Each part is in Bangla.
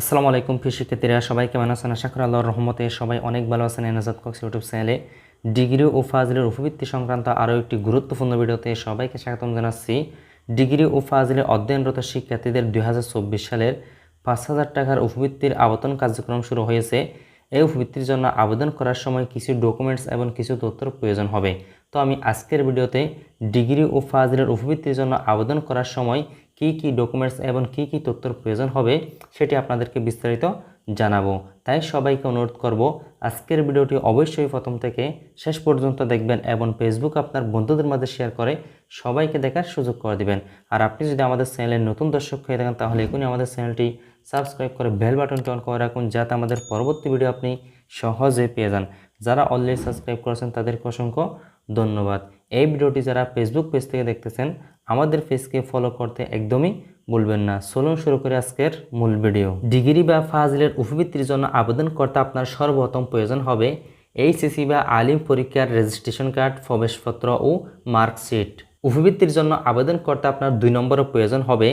আসসালামু আলাইকুম, প্রিয় শিক্ষার্থীরা। সবাই কেমন আছেন? আশা করি আল্লাহর রহমতে সবাই অনেক ভালো আছেন এনাজাদ কক্স ইউটিউব চ্যানেলে। ডিগ্রি ও ফাজিলের উপবৃত্তি সংক্রান্ত আরও একটি গুরুত্বপূর্ণ ভিডিওতে সবাইকে স্বাগতম জানাচ্ছি। ডিগ্রি ও ফাজিলের অধ্যয়নরত শিক্ষার্থীদের দুই হাজার চব্বিশ সালের পাঁচ হাজার টাকার উপবৃত্তির আবেদন কার্যক্রম শুরু হয়েছে। এই উপবৃত্তির জন্য আবেদন করার সময় কিছু ডকুমেন্টস এবং কিছু তথ্যের প্রয়োজন হবে। তো আমি আজকের ভিডিওতে ডিগ্রি ও ফাজিলের উপবৃত্তির জন্য আবেদন করার সময় কি কি ডকুমেন্টস এবং কি কি তথ্যর প্রয়োজন হবে সেটি আপনাদেরকে বিস্তারিত জানাব। তাই সবাইকে অনুরোধ করব, আজকের ভিডিওটি অবশ্যই প্রথম থেকে শেষ পর্যন্ত দেখবেন এবং ফেসবুক আপনার বন্ধুদের মাঝে শেয়ার করে সবাইকে দেখার সুযোগ করে দিবেন। আর আপনি যদি আমাদের চ্যানেলের নতুন দর্শক হয়ে থাকেন, তাহলে এখনই আমাদের চ্যানেলটি সাবস্ক্রাইব করে বেল বাটনটি অন করে রাখুন, যাতে আমাদের পরবর্তী ভিডিও আপনি সহজে পেয়ে যান। যারা অলরেডি সাবস্ক্রাইব করেছেন, তাদেরকে অসংখ্য ধন্যবাদ। এই ভিডিওটি যারা ফেসবুক পেজ থেকে দেখতেছেন আমাদের পেজকে ফলো করতে একদমই ভুলবেন না। চলুন শুরু করে আজকের মূল ভিডিও ডিগ্রি বা ফাজিলের উপবৃত্তির জন্য আবেদন করতে আপনার সর্বপ্রথম প্রয়োজন হবে এইচএসসি বা আলিম পরীক্ষার রেজিস্ট্রেশন কার্ড প্রবেশপত্র ও মার্কশিট উপবৃত্তির জন্য আবেদন করতে আপনার দুই নম্বরের প্রয়োজন হবে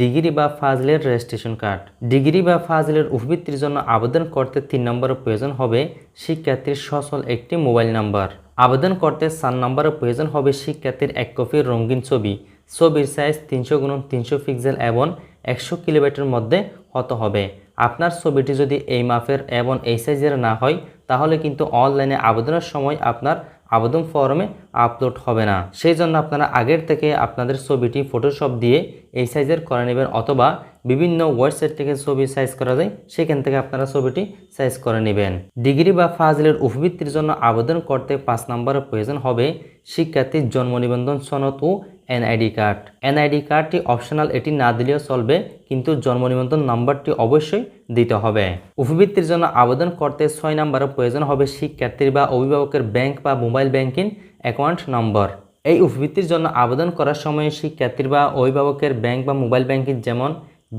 ডিগ্রি বা ফাজলের রেজিস্ট্রেশন কার্ড ডিগ্রি বা ফাজলের উপবৃত্তির জন্য আবেদন করতে তিন নম্বরের প্রয়োজন হবে শিক্ষার্থীর সচল একটি মোবাইল নাম্বার। আবেদন করতে চার নম্বরের প্রয়োজন হবে শিক্ষার্থীর এক কপির রঙিন ছবি। ছবির সাইজ তিনশো গুণ তিনশো পিক্সেল এবং একশো কিলোমিটার মধ্যে হতে হবে? আপনার ছবিটি যদি এই মাপের এবং এই সাইজের না হয়, তাহলে কিন্তু অনলাইনে আবেদনের সময় আপনার আবেদন ফর্মে আপলোড হবে না। সেই জন্য আপনারা আগের থেকে আপনাদের ছবিটি ফটোশপ দিয়ে এই সাইজের করে নেবেন অথবা বিভিন্ন ওয়েবসাইট থেকে ছবি সাইজ করা যায়, সেখান থেকে আপনারা ছবিটি সাইজ করে নেবেন। ডিগ্রি বা ফাজলের উপবৃত্তির জন্য আবেদন করতে পাঁচ নম্বরের প্রয়োজন হবে শিক্ষার্থীর জন্ম নিবন্ধন সনদ ও এনআইডি কার্ড। এনআইডি কার্ডটি অপশনাল এটি না দিলেও চলবে, কিন্তু জন্ম নিবন্ধন নাম্বারটি অবশ্যই দিতে হবে। উপবৃত্তির জন্য আবেদন করতে ছয় নম্বরের প্রয়োজন হবে শিক্ষার্থীর বা অভিভাবকের ব্যাংক বা মোবাইল ব্যাংকিং অ্যাকাউন্ট নম্বর। এই উপবৃত্তির জন্য আবেদন করার সময় শিক্ষার্থীর বা অভিভাবকের ব্যাংক বা মোবাইল ব্যাংকিং যেমন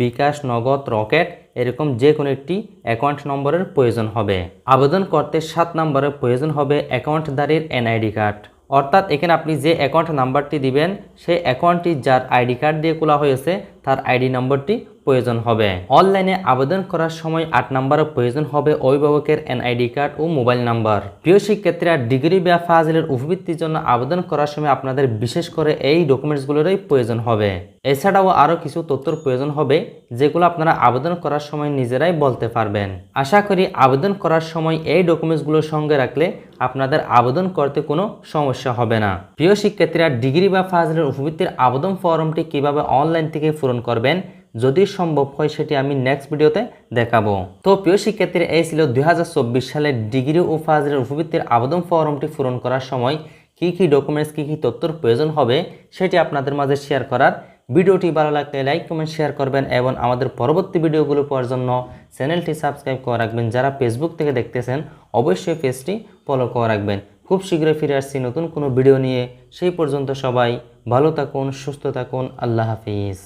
বিকাশ, নগদ, রকেট এরকম যে কোনো একটি অ্যাকাউন্ট নম্বরের প্রয়োজন হবে। আবেদন করতে সাত নম্বরের প্রয়োজন হবে অ্যাকাউন্টদারির এনআইডি কার্ড। অর্থাৎ এখানে আপনি যে অ্যাকাউন্ট নাম্বারটি দিবেন, সেই অ্যাকাউন্টটি যার আইডি কার্ড দিয়ে খোলা হয়েছে, তার আইডি নম্বরটি প্রয়োজন হবে। অনলাইনে আবেদন করার সময় আট নম্বরের প্রয়োজন হবে অভিভাবকের এনআইডি কার্ড ও মোবাইল নাম্বার। প্রিয় শিক্ষার্থীরা, ডিগ্রি বা ফাজিলের উপবৃত্তির জন্য আবেদন করার সময় আপনাদের বিশেষ করে এই ডকুমেন্টসগুলোরই প্রয়োজন হবে। এছাড়াও আরও কিছু তথ্যর প্রয়োজন হবে, যেগুলো আপনারা আবেদন করার সময় নিজেরাই বলতে পারবেন। আশা করি আবেদন করার সময় এই ডকুমেন্টসগুলো সঙ্গে রাখলে আপনাদের আবেদন করতে কোনো সমস্যা হবে না। প্রিয় শিক্ষার্থীরা, ডিগ্রি বা ফাজিলের উপবৃত্তির আবেদন ফর্মটি কীভাবে অনলাইন থেকে পূরণ করবেন যদি সম্ভব হয় সেটি আমি নেক্সট ভিডিওতে দেখাবো। তো প্রিয় শিক্ষার্থীরা, এই ছিল দু হাজার চব্বিশ সালের ডিগ্রি ও ফাজিলের উপবৃত্তির আবেদন ফর্মটি পূরণ করার সময় কি কি ডকুমেন্টস কি কি তথ্যর প্রয়োজন হবে সেটি আপনাদের মাঝে শেয়ার করার। ভিডিওটি ভালো লাগলে লাইক কমেন্ট শেয়ার করবেন এবং আমাদের পরবর্তী ভিডিওগুলো পাওয়ার জন্য চ্যানেলটি সাবস্ক্রাইব করে রাখবেন। যারা ফেসবুক থেকে দেখতেছেন, অবশ্যই পেজটি ফলো করে রাখবেন। খুব শীঘ্রই ফিরে আসছি নতুন কোনো ভিডিও নিয়ে। সেই পর্যন্ত সবাই ভালো থাকুন, সুস্থ থাকুন, আল্লাহ হাফিজ।